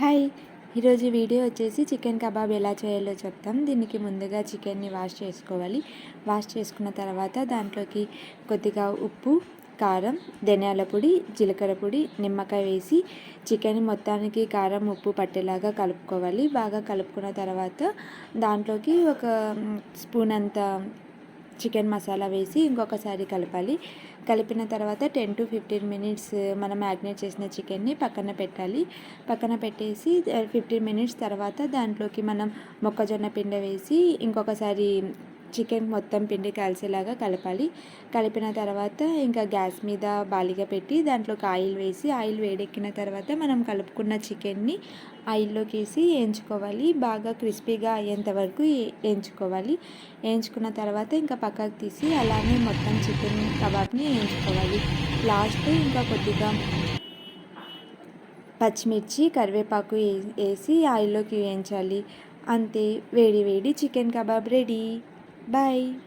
Hi. ఈరోజు video వచ్చేసి chicken kebab ఎలా చేయాలో చెప్తాం. దీనికి ముందుగా చికెన్ని వాష్ చేసుకోవాలి. వాష్ చేసుకున్న తర్వాత దాంట్లోకి కొద్దిగా ఉప్పు కారం ధనియాల పొడి జీలకర్ర పొడి నిమ్మకాయ వేసి చికెన్ మొత్తానికి కారం ఉప్పు పట్టేలాగా కలుపుకోవాలి. బాగా కలుపుకున్న తర్వాత దాంట్లోకి ఒక స్పూన్ అంత చికెన్ మసాలా వేసి ఇంకొకసారి కలపాలి. కలిపిన తర్వాత టెన్ టు ఫిఫ్టీన్ మినిట్స్ మనం మ్యాగ్నేట్ చేసిన చికెన్ని పక్కన పెట్టాలి. పక్కన పెట్టేసి ఫిఫ్టీన్ మినిట్స్ తర్వాత దాంట్లోకి మనం మొక్కజొన్న పిండి వేసి ఇంకొకసారి చికెన్ మొత్తం పిండి కలిసేలాగా కలపాలి. కలిపిన తర్వాత ఇంకా గ్యాస్ మీద బాలిగా పెట్టి దాంట్లోకి ఆయిల్ వేసి ఆయిల్ వేడెక్కిన తర్వాత మనం కలుపుకున్న చికెన్ని ఆయిల్లోకి వేసి వేయించుకోవాలి. బాగా క్రిస్పీగా అయ్యేంత వరకు వేయించుకోవాలి. వేయించుకున్న తర్వాత ఇంకా పక్కకు తీసి అలానే మొత్తం చికెన్ కబాబ్ని వేయించుకోవాలి. లాస్ట్ ఇంకా కొద్దిగా పచ్చిమిర్చి కరివేపాకు వేసి ఆయిల్లోకి వేయించాలి. అంతే వేడి వేడి చికెన్ కబాబ్ రెడీ. Bye.